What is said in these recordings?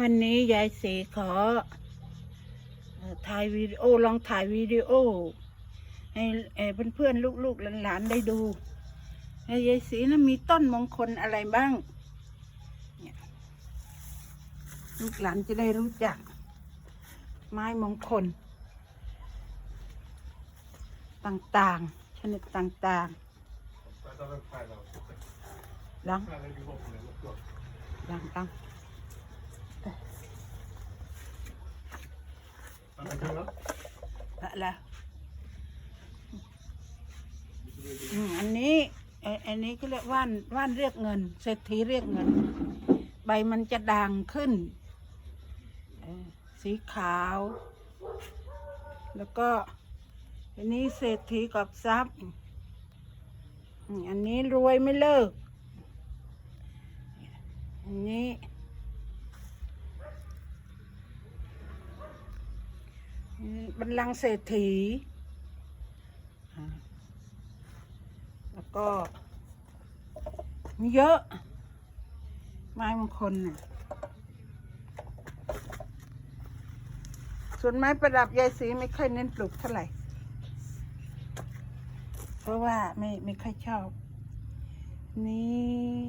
วันนี้ยายสีขอถ่ายวิดีโอลองถ่ายวิดีโอให้เอ่อเพื่อนๆลูกๆหลานๆได้ดูยายสีนะมีต้นมงคลอะไรบ้างลูกหลานจะได้รู้จัก ไม้มงคล ต่างๆ ชนิดต่างๆลองลองลอง ละละอันนี้อันนี้ก็เรียกว่านว่านเรียกเงินเศรษฐีเรียกเงิน ใบมันจะด่างขึ้น สีขาว แล้วก็ อันนี้เศรษฐีกับทรัพย์ อันนี้รวยไม่เลิก อันนี้ บัลลังก์เศรษฐี แล้วก็ มีเยอะ ไม้มงคลน่ะส่วนไม้ประดับยายสีไม่ค่อยเน้นปลูกเท่าไหร่ เพราะว่าไม่ไม่ค่อยชอบ นี่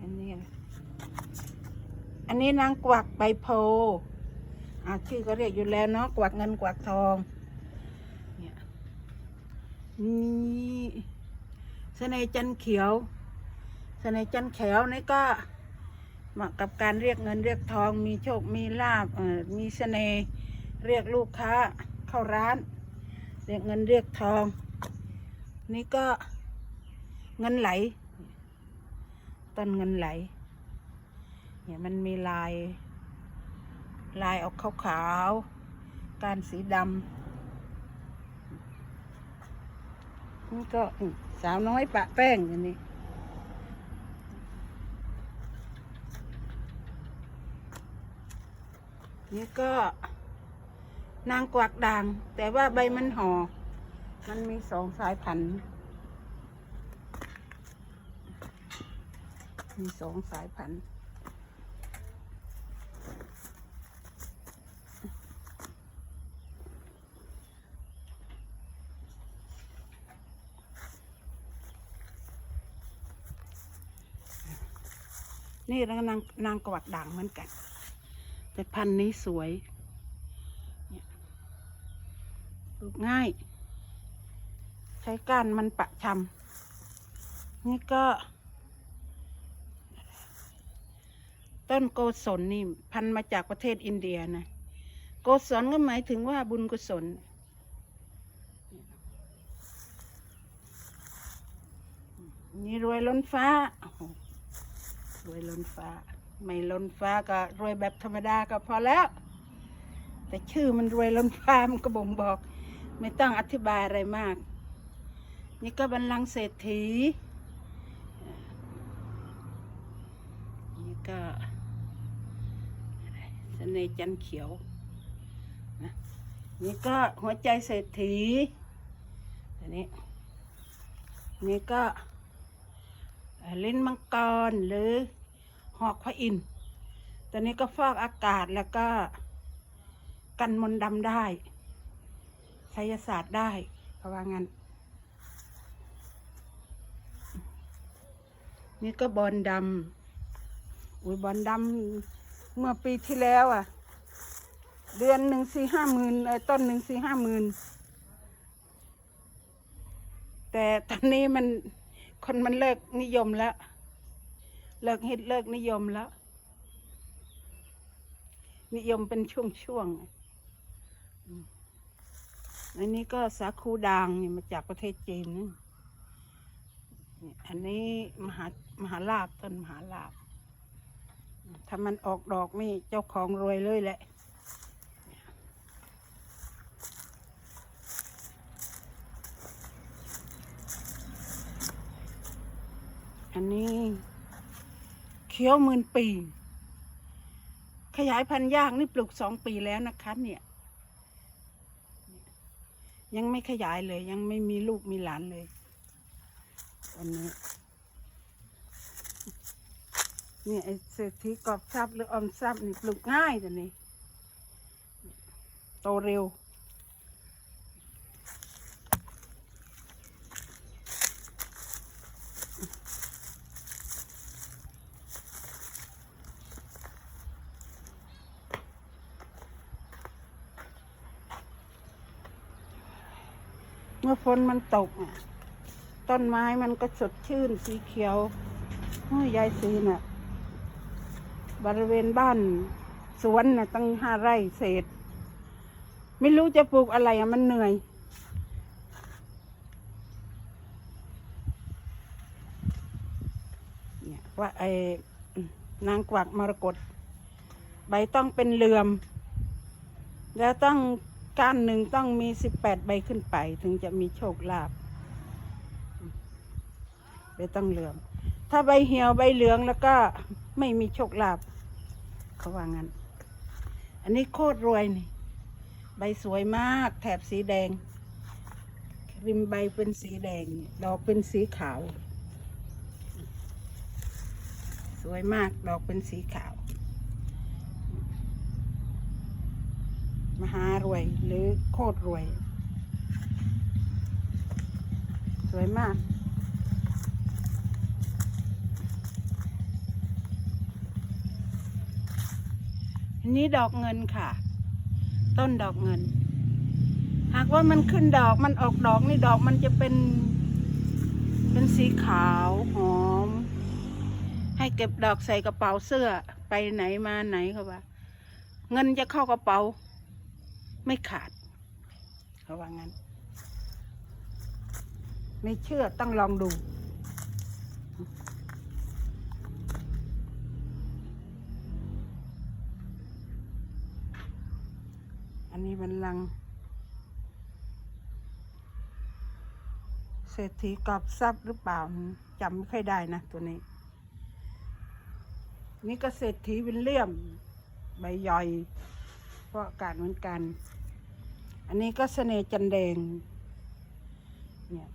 อันนี้ อันนี้นางกวักใบโพ อาชื่อก็เรียกอยู่แล้วเนาะกวักเงินกวักทองเนี่ยนี่เสน่ห์จันเขียวเสน่ห์จันเขียวนี่ก็เหมาะกับการเรียกเงินเรียกทอง มีโชคมีลาบเออมีเสน่ห์เรียกลูกค้าเข้าร้าน เรียกเงินเรียกทอง นี่ก็เงินไหลต้นเงินไหลเนี่ยมันมีลาย ลายออกขาวๆการสีดำนี่ก็สาวน้อยปะแป้งอย่างนี้นี่ก็นางกวักด่าง แต่ว่าใบมันห่อ มันมีสองสายพันธุ์ มีสองสายพันธุ์ นี่นางนางกวักด่างเหมือนกัน แต่พันธุ์นี้สวยปลูกง่าย ใช้ก้านมันปะชำนี่ก็ ต้นโกศลนี่ พันมาจากประเทศอินเดียนะ โกศลก็หมายถึงว่าบุญกุศลนี่รวยล้นฟ้าโอ้โห รวยล้นฟ้า ไม่ล้นฟ้าก็รวยแบบธรรมดาก็พอแล้ว แต่ชื่อมันรวยล้นฟ้ามันก็บ่งบอก ไม่ต้องอธิบายอะไรมาก นี่ก็บัลลังเศรษฐีนี่ก็เสน่ห์จันเขียวนะนี่ก็หัวใจเศรษฐีอันนี้นี่ก็ ลิ้นมังกรหรือหอกพระอินทร์ตัวนี้ก็ฟอกอากาศแล้วก็กันมนดำได้ไสยศาสตร์ได้เพราะว่างั้น นี่ก็บอลดำอุ้ยบอลดำเมื่อปีที่แล้วอะ เดือนหนึ่งสี่ห้าหมื่นเออต้นหนึ่งสี่ห้าหมื่นแต่ตอนนี้มัน คนมันเลิกนิยมแล้ว เลิกฮิตเลิกนิยมแล้ว นิยมเป็นช่วงๆอืมอันนี้ก็สาคูด่างนี่มาจากประเทศจีนนะอันนี้มหามหาลาบต้นมหาลาบถ้ามันออกดอกนี่เจ้าของรวยเลยแหละ นนี้ เขียวหมื่นปี ขยายพันธุ์ยากนี่ปลูกสองปีแล้วนะคะเนี่ย ยังไม่ขยายเลย ยังไม่มีลูกมีหลานเลยอันนี้เนี่ยไอ้เศรษฐีกอบทรัพย์หรือออมทรัพย์นี่ปลูกง่ายแต่นี่โตเร็ว เมื่อฝนมันตกอะ ต้นไม้มันก็สดชื่นสีเขียวโอ้ยยายซีน่ะ บริเวณบ้าน สวนน่ะ ตั้งห้าไร่เศษ ไม่รู้จะปลูกอะไรอะมันเหนื่อยเนี่ยว่าไอ้นางกวักมรกตใบต้องเป็นเหลื่อม แล้วต้อง ก้านหนึ่งต้องมีสิบแปดใบขึ้นไป ถึงจะมีโชคลาภใบต้องเหลือมถ้าใบเหี่ยวใบเหลืองแล้วก็ไม่มีโชคลาภเขาว่างั้น อันนี้โคตรรวยนี่ ใบสวยมาก แถบสีแดง ริมใบเป็นสีแดง ดอกเป็นสีขาว สวยมาก ดอกเป็นสีขาว มหา รวย หรือโคตรรวย สวยมาก อันนี้ดอกเงินค่ะ ต้นดอกเงิน หากว่ามันขึ้นดอกมันออกดอกนี่ดอกมันจะเป็น เป็นสีขาวหอม ให้เก็บดอกใส่กระเป๋าเสื้อไปไหนมาไหนเขาว่าเงินจะเข้ากระเป๋า ไม่ขาด เขาว่างั้น ไม่เชื่อต้องลองดู อันนี้บันลัง เศรษฐีกอบทรัพย์หรือเปล่าจำไม่ค่อยได้นะตัวนี้ นี่ก็เศรษฐีวิลเลียม ใบย่อยเพราะอากาศเหมือนกัน อันนี้ก็เสน่ห์จันแดง เนี่ย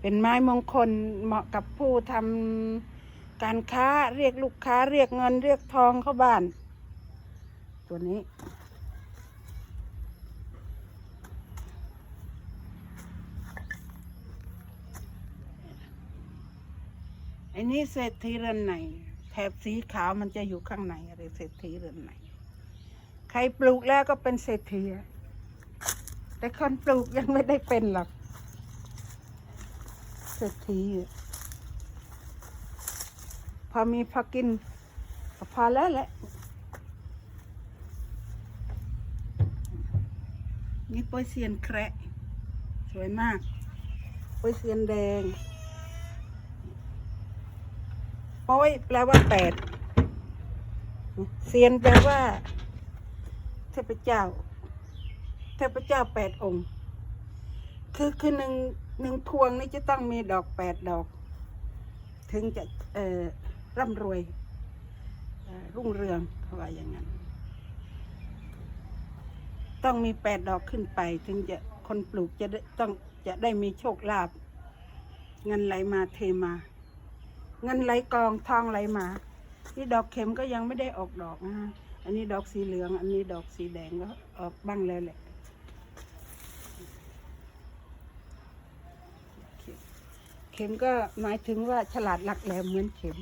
เป็นไม้มงคลเหมาะกับผู้ทำการค้าเรียกลูกค้าเรียกเงินเรียกทองเข้าบ้าน ตัวนี้อ้นี่เศรษฐีเรือนไหน แถบสีขาวมันจะอยู่ข้างในอะไรเศรษฐีเรือนไหน ใครปลูกแล้วก็เป็นเศรษฐีแต่คนปลูกยังไม่ได้เป็นหรอกเศรษฐีพอมีพอกินพอแล้วแหละนี่โปยเซียนแคระสวยมากโปยเซียนแดงป้ยแปลว่าแปดเซียนแปลว่า เทพเจ้า เทพเจ้าแปดองค์ คือคือหนึ่งหนึ่งพวงนี่จะต้องมีดอกแปดดอก ถึงจะเอ่อร่ำรวยรุ่งเรืองเขาว่าอย่างนั้น ต้องมีแปดดอกขึ้นไป ถึงจะคนปลูกจะได้ต้องจะได้มีโชคลาภเงินไหลมาเทมา เงินไหลกองทองไหลมานี่ดอกเข็มก็ยังไม่ได้ออกดอกนะฮะ อันนี้ดอกสีเหลือง อันนี้ดอกสีแดงก็ออกบ้างแล้วแหละเข็มก็หมายถึงว่าฉลาดหลักแหลมเหมือนเข็ม